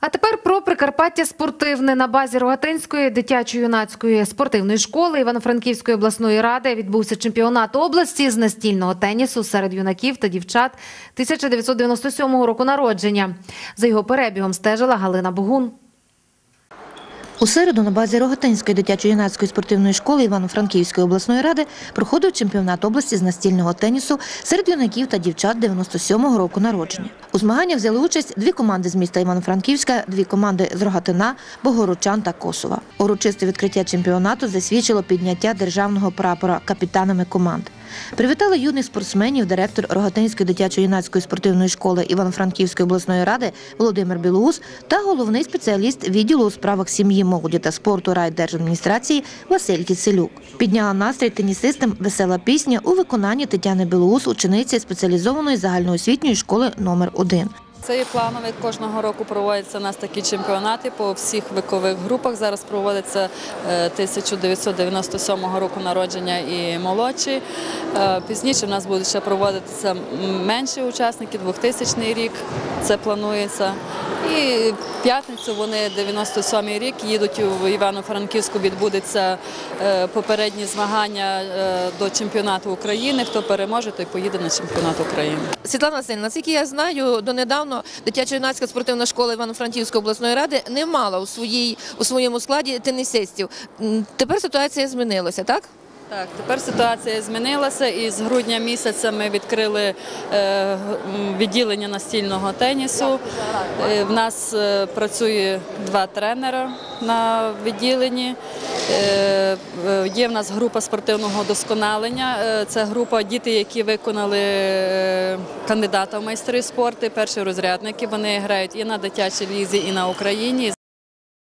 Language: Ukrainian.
А тепер про Прикарпаття спортивне на базі Рогатинської дитячо-юнацької спортивної школи Івано-Франківської обласної ради відбувся чемпіонат області з настільного тенісу серед юнаків та дівчат 1997 року народження. За його перебігом стежила Галина Богун. У середу на базі Рогатинської дитячо-юнацької спортивної школи Івано-Франківської обласної ради проходив чемпіонат області з настільного тенісу серед юнаків та дівчат 97-го року народження. У змаганнях взяли участь дві команди з міста Івано-Франківська, дві команди з Рогатина, Богородчан та Косова. Урочисте відкриття чемпіонату засвідчило підняття державного прапора капітанами команд. Привітали юних спортсменів директор Рогатинської дитячо-юнацької спортивної школи Івано-Франківської обласної ради Володимир Білоус та головний спеціаліст відділу у справах сім'ї, молоді та спорту райдержадміністрації Василь Кіцелюк. Підняла настрій тенісистам весела пісня у виконанні Тетяни Білоус, учениці спеціалізованої загальноосвітньої школи номер 1 Це є плановий. Кожного року проводяться у нас такі чемпіонати по всіх вікових групах. Зараз проводиться е, 1997 року народження і молодші. Е, Пізніше в нас будуть ще проводитися менші учасники, 2000 рік це планується. І в п'ятницю вони 97-й рік їдуть у Івано-Франківську. Відбудеться е, попередні змагання е, до чемпіонату України. Хто переможе, той поїде на чемпіонат України. Світлана Васильівна, наскільки я знаю, донедавно дитячо-юнацька спортивна школа Івано-Франківської обласної ради не мала у своїй у своєму складі тенісистів. Тепер ситуація змінилася, так? Так, тепер ситуація змінилася, і з грудня місяця ми відкрили е, відділення настільного тенісу. Е, в нас е, працює два тренера на відділенні. Є в нас група спортивного досконалення. Це група діти, які виконали кандидата в майстри спорту, перші розрядники. Вони грають і на дитячій лізі, і на Україні.